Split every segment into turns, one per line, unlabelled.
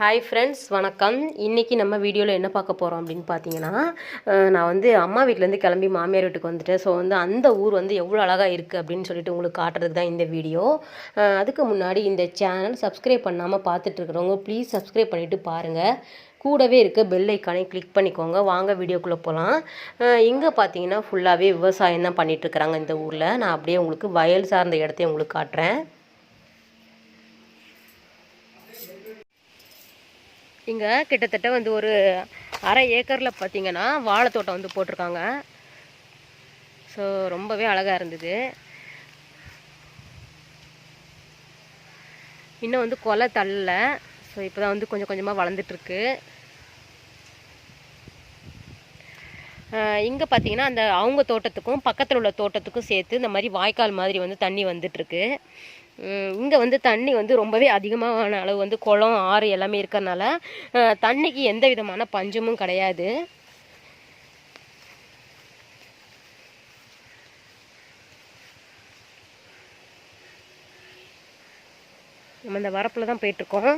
Hi friends வணக்கம். இன்றைக்கி நம்ம வீடியோவில் என்ன பார்க்க போகிறோம் அப்படின்னு பார்த்தீங்கன்னா நான் வந்து அம்மா வீட்டிலேருந்து கிளம்பி மாமியார் வீட்டுக்கு வந்துட்டேன். ஸோ வந்து அந்த ஊர் வந்து எவ்வளோ அழகாக இருக்குது அப்படின்னு சொல்லிட்டு உங்களுக்கு காட்டுறதுக்கு தான் இந்த வீடியோ. அதுக்கு முன்னாடி இந்த சேனல் சப்ஸ்கிரைப் பண்ணாமல் பார்த்துட்ருக்குறவங்க ப்ளீஸ் சப்ஸ்கிரைப் பண்ணிவிட்டு பாருங்கள் கூடவே இருக்க பெல் ஐக்கானை கிளிக் பண்ணிக்கோங்க. வாங்க வீடியோக்குள்ளே போகலாம் இங்கே பார்த்தீங்கன்னா ஃபுல்லாகவே விவசாயம் தான் பண்ணிகிட்ருக்குறாங்க இந்த ஊரில். நான் அப்படியே உங்களுக்கு வயல் சார்ந்த இடத்தையும் உங்களுக்கு காட்டுறேன். இங்கே கிட்டத்தட்ட வந்து ஒரு அரை ஏக்கரில் பார்த்தீங்கன்னா வாழைத்தோட்டம் வந்து போட்டிருக்காங்க. ஸோ ரொம்பவே அழகாக இருந்தது. இன்னும் வந்து கொலை தள்ளல. ஸோ இப்போ தான் வந்து கொஞ்சம் கொஞ்சமாக வளர்ந்துட்டுருக்கு. இங்கே பார்த்தீங்கன்னா அந்த அவங்க தோட்டத்துக்கும் பக்கத்தில் உள்ள தோட்டத்துக்கும் சேர்த்து இந்த மாதிரி வாய்க்கால் மாதிரி வந்து தண்ணி வந்துட்டுருக்கு. இங்கே வந்து தண்ணி வந்து ரொம்பவே அதிகமான அளவு வந்து குளம் ஆறு எல்லாமே இருக்கிறனால தண்ணிக்கு எந்த விதமான பஞ்சமும் கிடையாது. நம்ம இந்த வரப்பில் தான் போயிட்டுருக்கோம்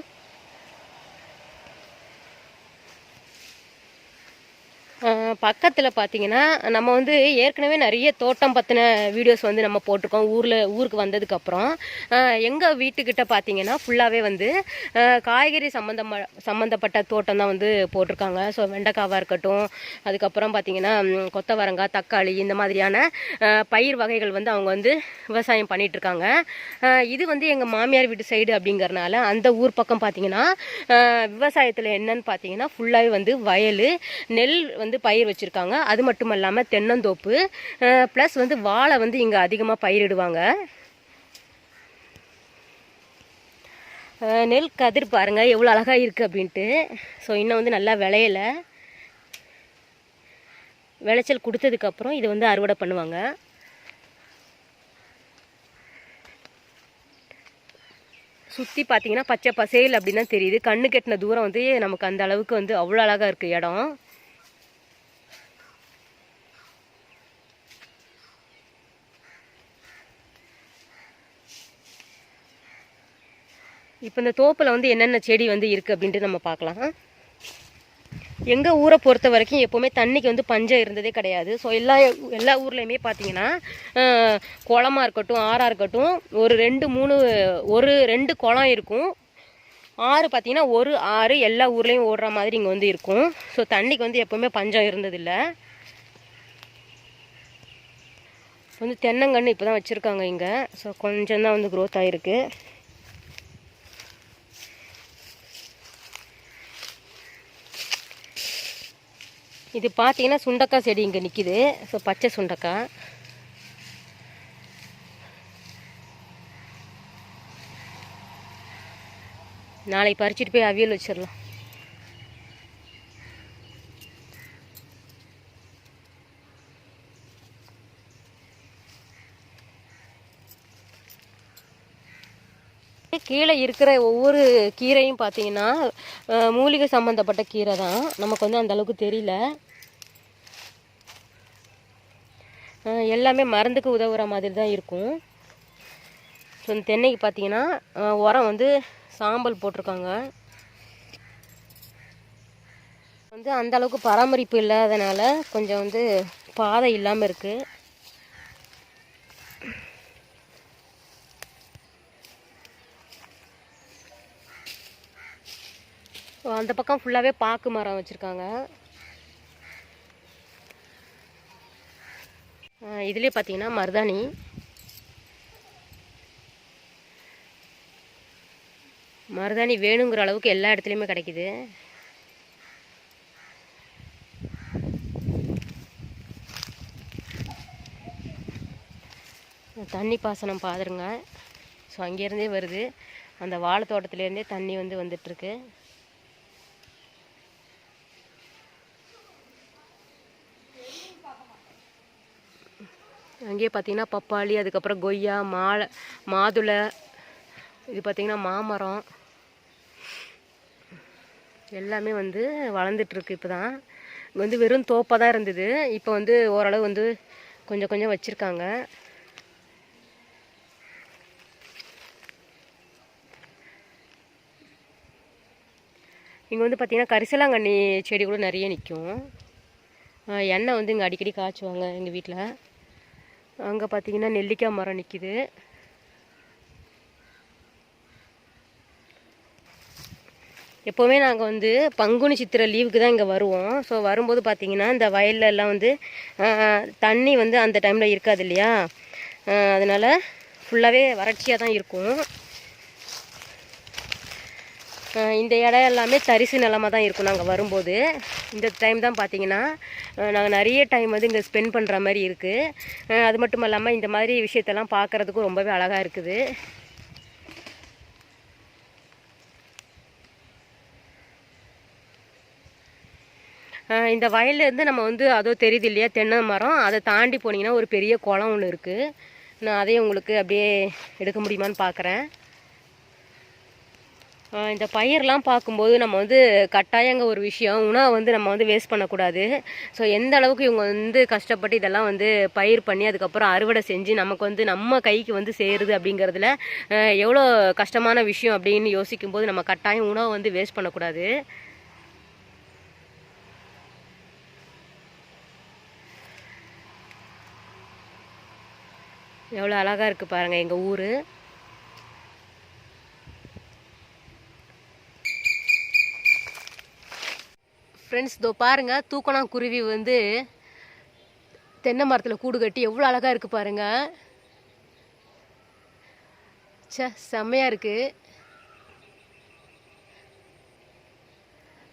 பக்கத்தில் பார்த்தீங்கன்னா நம்ம வந்து ஏற்கனவே நிறைய தோட்டம் பற்றின வீடியோஸ் வந்து நம்ம போட்டிருக்கோம். ஊரில் ஊருக்கு வந்ததுக்கப்புறம் எங்கள் வீட்டுக்கிட்ட பார்த்தீங்கன்னா ஃபுல்லாகவே வந்து காய்கறி சம்மந்தம் சம்மந்தப்பட்ட தோட்டம் தான் வந்து போட்டிருக்காங்க. ஸோ வெண்டைக்காவாக இருக்கட்டும் அதுக்கப்புறம் பார்த்தீங்கன்னா கொத்தவரங்காய் தக்காளி இந்த மாதிரியான பயிர் வகைகள் வந்து அவங்க வந்து விவசாயம் பண்ணிகிட்ருக்காங்க இது வந்து எங்கள் மாமியார் வீட்டு சைடு அப்படிங்கிறனால அந்த ஊர் பக்கம் பார்த்தீங்கன்னா விவசாயத்தில் என்னன்னு பார்த்தீங்கன்னா ஃபுல்லாகவே வந்து வயல் நெல் வந்து பயிர் பயிர் வச்சுருக்காங்க. அது மட்டும் இல்லாமல் தென்னந்தோப்பு ப்ளஸ் வந்து வாழை வந்து இங்கே அதிகமாக பயிரிடுவாங்க. நெல் கதிர் பாருங்கள் எவ்வளோ அழகாக இருக்குது அப்படின்ட்டு. ஸோ இன்னும் வந்து நல்லா விளையலை. விளைச்சல் கொடுத்ததுக்கப்புறம் இதை வந்து அறுவடை பண்ணுவாங்க. சுற்றி பார்த்தீங்கன்னா பச்சை பசேல் அப்படின்னு தான் தெரியுது. கண்ணு கெட்டின தூரம் வந்து நமக்கு அந்த அளவுக்கு வந்து அவ்வளோ அழகாக இருக்குது இடம். இப்போ இந்த தோப்பில் வந்து என்னென்ன செடி வந்து இருக்குது அப்படின்ட்டு நம்ம பார்க்கலாம். எங்கள் ஊரை பொறுத்த வரைக்கும் எப்போவுமே தண்ணிக்கு வந்து பஞ்சம் இருந்ததே கிடையாது. ஸோ எல்லா எல்லா ஊர்லேயுமே பார்த்தீங்கன்னா குளமாக இருக்கட்டும் ஆறாக இருக்கட்டும் ஒரு ரெண்டு மூணு ஒரு ரெண்டு குளம் இருக்கும். ஆறு பார்த்திங்கன்னா ஒரு ஆறு எல்லா ஊர்லேயும் ஓடுற மாதிரி இங்கே வந்து இருக்கும். ஸோ தண்ணிக்கு வந்து எப்போவுமே பஞ்சம் இருந்ததில்லை. வந்து தென்னங்கன்று இப்போ தான் வச்சுருக்காங்க இங்கே. ஸோ கொஞ்சம் தான் வந்து க்ரோத் ஆகிருக்கு இது பார்த்தீங்கன்னா சுண்டக்காய் செடி இங்கே நிற்கிது ஸோ பச்சை சுண்டக்காய் நாளைக்கு பறிச்சிட்டு போய் அவியல் வச்சிடலாம் கீழே இருக்கிற ஒவ்வொரு கீரையும் பார்த்தீங்கன்னா மூலிகை சம்மந்தப்பட்ட கீரை தான். நமக்கு வந்து அந்தளவுக்கு தெரியல. எல்லாமே மருந்துக்கு உதவுற மாதிரி தான் இருக்கும். ஸோ இந்த தென்னைக்கு பார்த்தீங்கன்னா உரம் வந்து சாம்பல் போட்டிருக்காங்க. வந்து அந்த அளவுக்கு பராமரிப்பு இல்லாதனால கொஞ்சம் வந்து பாதை இல்லாமல் இருக்குது அந்த பக்கம் ஃபுல்லாகவே பாக்கு மரம் வச்சுருக்காங்க. இதுலேயே பார்த்தீங்கன்னா மருதாணி. மருதாணி வேணுங்கிற அளவுக்கு எல்லா இடத்துலையுமே கிடைக்குது. தண்ணி பாசனம் பாதுருங்க ஸோ அங்கேருந்தே வருது. அந்த வாழை தோட்டத்துலேருந்தே தண்ணி வந்து வந்துட்டுருக்கு. அங்கேயே பார்த்தீங்கன்னா பப்பாளி அதுக்கப்புறம் கொய்யா மாலை மாதுளை இது பார்த்திங்கன்னா மாமரம். எல்லாமே வந்து வளர்ந்துட்டுருக்கு இப்போ தான் இங்கே வந்து வெறும் தோப்பாக தான் இருந்தது. இப்போ வந்து ஓரளவு வந்து கொஞ்சம் கொஞ்சம் வச்சுருக்காங்க. இங்கே வந்து பார்த்திங்கன்னா கரிசலாங்கண்ணி செடி கூட நிறைய நிற்கும் எண்ணெய் வந்து இங்கே அடிக்கடி காய்ச்சுவாங்க எங்கள் வீட்டில் அங்கே பார்த்தீங்கன்னா நெல்லிக்காய் மரம் நிற்கிது எப்போவுமே நாங்கள் வந்து பங்குனி சித்திரை லீவுக்கு தான் இங்கே வருவோம். ஸோ வரும்போது பார்த்தீங்கன்னா இந்த வயல்ல எல்லாம் வந்து தண்ணி வந்து அந்த டைமில் இருக்காது இல்லையா? அதனால் அதனால ஃபுல்லாகவே வறட்சியாக தான் இருக்கும். இந்த இடம் எல்லாமே தரிசு நிலமாக தான் இருக்கும் நாங்கள் வரும்போது. இந்த டைம் தான் பார்த்தீங்கன்னா நாங்கள் நிறைய டைம் வந்து இங்கே ஸ்பெண்ட் பண்ணுற மாதிரி இருக்குது அது மட்டும் இல்லாமல் இந்த மாதிரி விஷயத்தெல்லாம் பார்க்குறதுக்கும் ரொம்பவே அழகாக இருக்குது. இந்த வயல்லேருந்து நம்ம வந்து அதோ தெரியுது இல்லையா தென்னை மரம். அதை தாண்டி போனீங்கன்னா ஒரு பெரிய குளம் ஒன்று இருக்குது நான் அதையும் உங்களுக்கு அப்படியே எடுக்க முடியுமான்னு பார்க்குறேன் இந்த பயிரெலாம் பார்க்கும்போது நம்ம வந்து கட்டாயங்க ஒரு விஷயம். உணவை வந்து நம்ம வந்து வேஸ்ட் பண்ணக்கூடாது. ஸோ எந்த அளவுக்கு இவங்க வந்து கஷ்டப்பட்டு இதெல்லாம் வந்து பயிர் பண்ணி அதுக்கப்புறம் அறுவடை செஞ்சு நமக்கு வந்து நம்ம கைக்கு வந்து சேருது அப்படிங்கிறதுல எவ்வளோ கஷ்டமான விஷயம் அப்படின்னு யோசிக்கும்போது நம்ம கட்டாயம் உணவை வந்து வேஸ்ட் பண்ணக்கூடாது. எவ்வளோ அழகாக இருக்குது பாருங்கள் எங்கள் ஊர். ஃப்ரெண்ட்ஸ் இதோ பாருங்கள் தூக்கணாங்குருவி வந்து தென்னை மரத்தில் கூடு கட்டி எவ்வளோ அழகாக இருக்குது பாருங்க. ச்சே செம்மையாக இருக்குது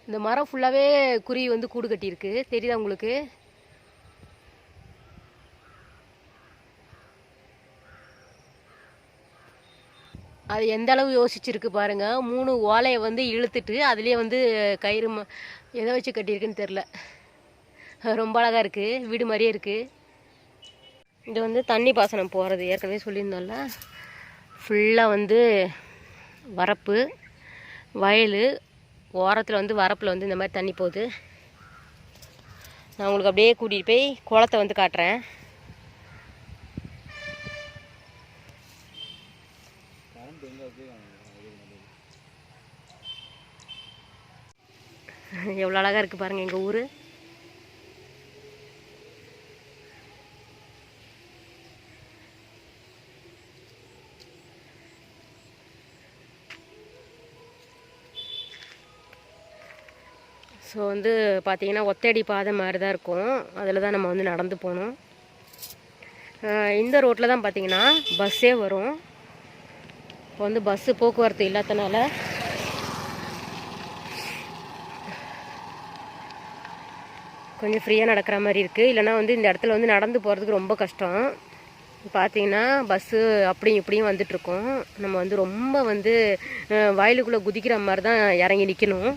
இந்த மரம் ஃபுல்லாகவே குருவி வந்து கூடு கட்டியிருக்கு. தெரியுதா உங்களுக்கு? அது எந்த அளவு யோசிச்சிருக்கு பாருங்க. மூணு ஓலையை வந்து இழுத்துட்டு அதுலேயே வந்து கயிறு எதை வச்சு கட்டியிருக்குன்னு தெரில. ரொம்ப அழகாக இருக்குது வீடு மாதிரியே இருக்குது இது வந்து தண்ணி பாசனம் போகிறது ஏற்கனவே சொல்லியிருந்தோம்ல. ஃபுல்லாக வந்து வரப்பு வயல் ஓரத்தில் வந்து வரப்பில் வந்து இந்த மாதிரி தண்ணி போகுது. நான் உங்களுக்கு அப்படியே கூட்டிகிட்டு போய் குளத்தை வந்து காட்டுறேன். எவ்வளோ அழகாக இருக்குது பாருங்கள் எங்கள் ஊர். ஸோ வந்து பார்த்திங்கன்னா ஒத்தடி பாதை மாதிரி தான் இருக்கும். அதில் தான் நம்ம வந்து நடந்து போகணும். இந்த ரோட்டில் தான் பார்த்தீங்கன்னா பஸ்ஸே வரும். இப்போ வந்து பஸ்ஸு போக்குவரத்து இல்லாதனால கொஞ்சம் ஃப்ரீயாக நடக்கிற மாதிரி இருக்குது இல்லைன்னா வந்து இந்த இடத்துல வந்து நடந்து போகிறதுக்கு ரொம்ப கஷ்டம். பார்த்தீங்கன்னா பஸ்ஸு அப்படியும் இப்படியும் வந்துட்ருக்கோம் நம்ம வந்து ரொம்ப வந்து வயலுக்குள்ளே குதிக்கிற மாதிரி தான் இறங்கி நிற்கணும்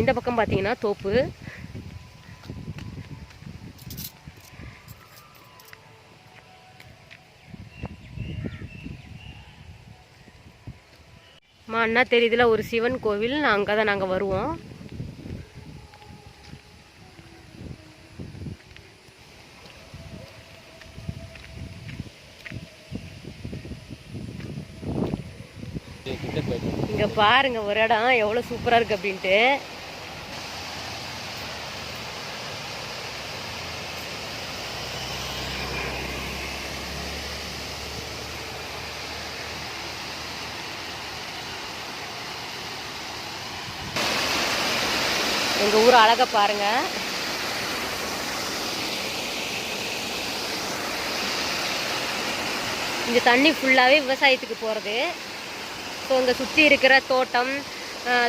இந்த பக்கம் பார்த்தீங்கன்னா தோப்பு. அம்மா அண்ணா தெரியுதுல ஒரு சிவன் கோவில். அங்கே தான் நாங்கள் வருவோம். இங்க பாருங்க ஒரு இடம். எவ்வளவு சூப்பரா இருக்கு அப்படின்ட்டு. எங்க ஊர் அழக பாருங்க. இங்கே தண்ணி ஃபுல்லாவே விவசாயத்துக்கு போறது. ஸோ இங்கே சுற்றி இருக்கிற தோட்டம்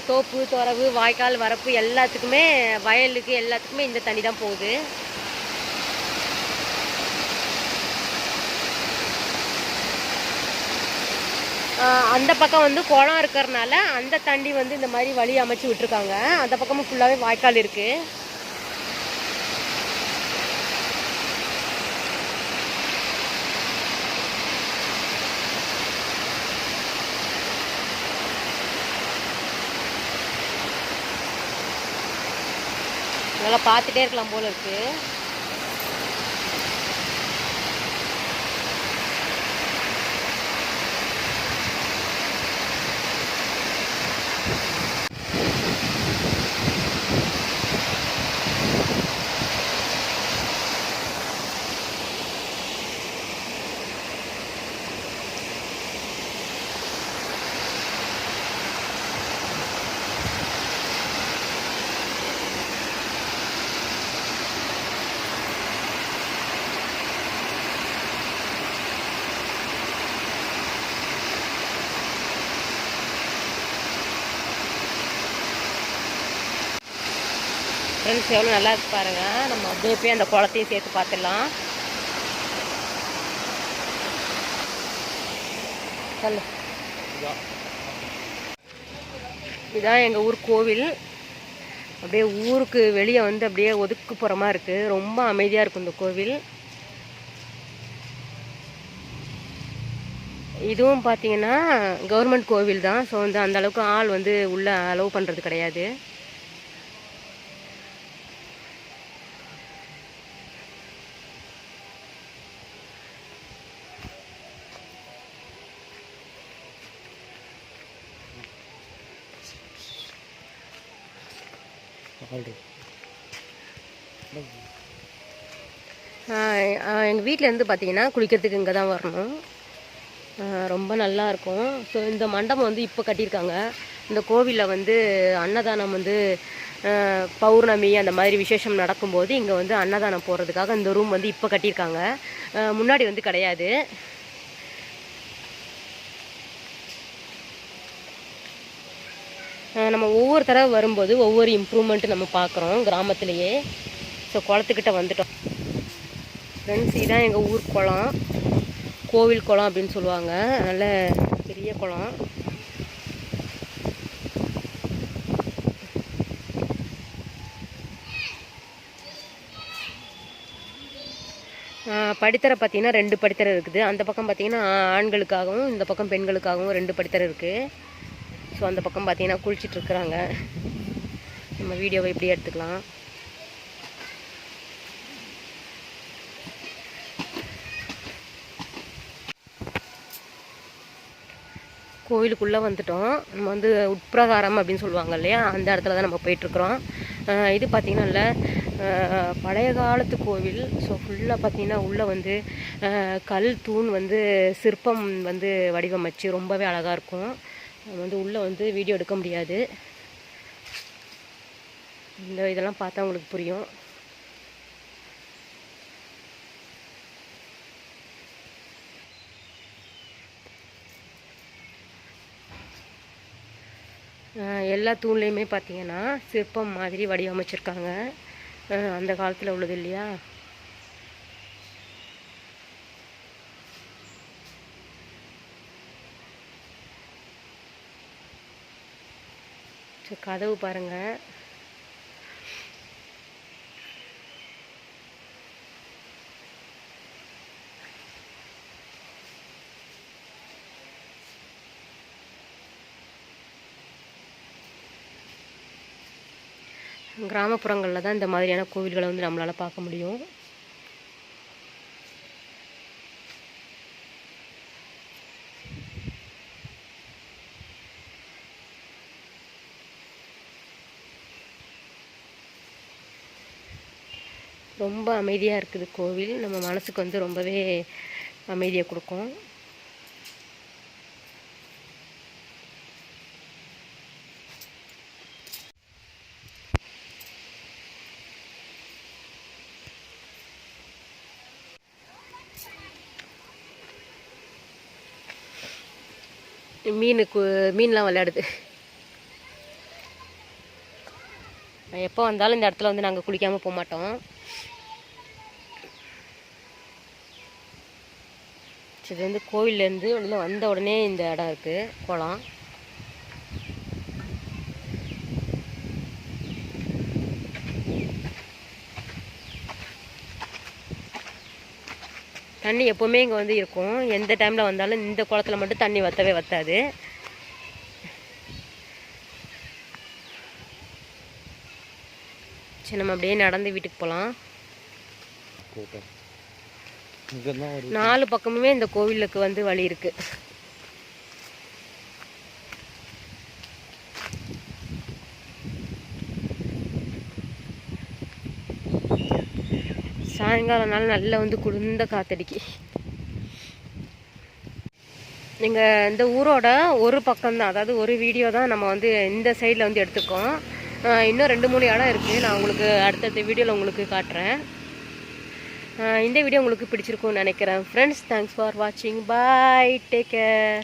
தோப்பு துறவு வாய்க்கால் வரப்பு எல்லாத்துக்குமே வயலுக்கு எல்லாத்துக்குமே இந்த தண்ணி தான் போகுது. அந்த பக்கம் வந்து குளம் இருக்கிறனால அந்த தண்ணி வந்து இந்த மாதிரி வழி அமைச்சு விட்டுருக்காங்க. அந்த பக்கமும் ஃபுல்லாகவே வாய்க்கால் இருக்குது நல்லா பார்த்துட்டே இருக்கலாம் போல இருக்கு. ஃப்ரெண்ட்ஸ் எவ்வளோ நல்லா இருக்கு பாருங்கள் நம்ம அப்படியே போய் அந்த குளத்தையும் சேர்த்து பார்த்துடலாம். சொல்லு இதுதான் எங்கள் ஊர் கோவில். அப்படியே ஊருக்கு வெளியே வந்து அப்படியே ஒதுக்குப்புறமா இருக்குது ரொம்ப அமைதியாக இருக்கும் இந்த கோவில். இதுவும் பார்த்தீங்கன்னா கவர்மெண்ட் கோவில் தான். ஸோ வந்து அந்த அளவுக்கு ஆள் வந்து உள்ளே அலோவ் பண்ணுறது கிடையாது. எங்கள் வீட்டிலேருந்து பார்த்தீங்கன்னா குளிக்கிறதுக்கு இங்கே தான் வரணும். ரொம்ப நல்லா இருக்கும். ஸோ இந்த மண்டபம் வந்து இப்போ கட்டியிருக்காங்க. இந்த கோவிலில் வந்து அன்னதானம் வந்து பௌர்ணமி அந்த மாதிரி விசேஷம் நடக்கும்போது இங்கே வந்து அன்னதானம் போடுறதுக்காக இந்த ரூம் வந்து இப்போ கட்டியிருக்காங்க. முன்னாடி வந்து கிடையாது. நம்ம ஒவ்வொரு தடவை வரும்போது ஒவ்வொரு இம்ப்ரூவ்மெண்ட் நம்ம பார்க்குறோம் கிராமத்துலேயே. ஸோ குளத்துக்கிட்ட வந்துட்டோம். ஃப்ரெண்ட்ஸ் இதுதான் எங்கள் ஊர் குளம். கோவில் குளம் அப்படின்னு சொல்லுவாங்க. நல்ல பெரிய குளம். படித்தரை பார்த்தீங்கன்னா ரெண்டு படித்தரை இருக்குது. அந்த பக்கம் பார்த்தீங்கன்னா ஆண்களுக்காகவும் இந்த பக்கம் பெண்களுக்காகவும் ரெண்டு படித்தரை இருக்குது ஸோ அந்த பக்கம் பார்த்தீங்கன்னா குளிச்சிட்ருக்குறாங்க. நம்ம வீடியோவை இப்படியே எடுத்துக்கலாம். கோவிலுக்குள்ளே வந்துட்டோம். நம்ம வந்து உட்பிரகாரம் அப்படின்னு சொல்லுவாங்க இல்லையா? அந்த இடத்துல தான் நம்ம போயிட்டுருக்குறோம். இது பார்த்திங்கன்னா இல்லை. பழைய காலத்து கோவில். ஸோ ஃபுல்லாக பார்த்திங்கன்னா உள்ளே வந்து கல் தூண் வந்து சிற்பம் வந்து வடிவமைச்சு ரொம்பவே அழகாக இருக்கும். நம்ம வந்து உள்ளே வந்து வீடியோ எடுக்க முடியாது. இந்த இதெல்லாம் பார்த்தா உங்களுக்கு புரியும். எல்லா தூண்லேயுமே பார்த்தீங்கன்னா சிற்பம் மாதிரி வடிவமைச்சிருக்காங்க. அந்த காலத்தில் உள்ளது இல்லையா? ஸோ கதவு பாருங்க. கிராமப்புறங்களில் தான் இந்த மாதிரியான கோவில்களை வந்து நம்மளால் பார்க்க முடியும். ரொம்ப அமைதியாக இருக்குது கோவில். நம்ம மனசுக்கு வந்து ரொம்பவே அமைதியை கொடுக்கும். மீனுக்கு மீன்லாம் விளையாடுது. எப்போ வந்தாலும் இந்த இடத்துல வந்து நாங்கள் குளிக்காமல் போக மாட்டோம். இது வந்து கோவில்லேருந்து வெளியில் வந்த உடனே இந்த இடம் இருக்குது குளம் தண்ணி எப்போவுமே இங்கே வந்து இருக்கும். எந்த டைமில் வந்தாலும் இந்த குளத்துல மட்டும் தண்ணி வற்றவே வற்றாது சரி நம்ம அப்படியே நடந்து வீட்டுக்கு போகலாம் நாலு பக்கமுமே இந்த கோவிலுக்கு வந்து வழி இருக்கு. சாயங்காலம்னால நல்லா வந்து குளிர்ந்த காத்தடிக்கு. நீங்கள் இந்த ஊரோட ஒரு பக்கம் தான் அதாவது ஒரு வீடியோ தான் நம்ம வந்து இந்த சைடில் வந்து எடுத்துக்கோம் இன்னும் ரெண்டு மூணு இடம் இருக்குது நான் உங்களுக்கு அடுத்தடுத்த வீடியோவில் உங்களுக்கு காட்டுறேன். இந்த வீடியோ உங்களுக்கு பிடிச்சிருக்கும்னு நினைக்கிறேன். ஃப்ரெண்ட்ஸ் தேங்க்ஸ் ஃபார் வாட்சிங் பாய் டேக் கேர்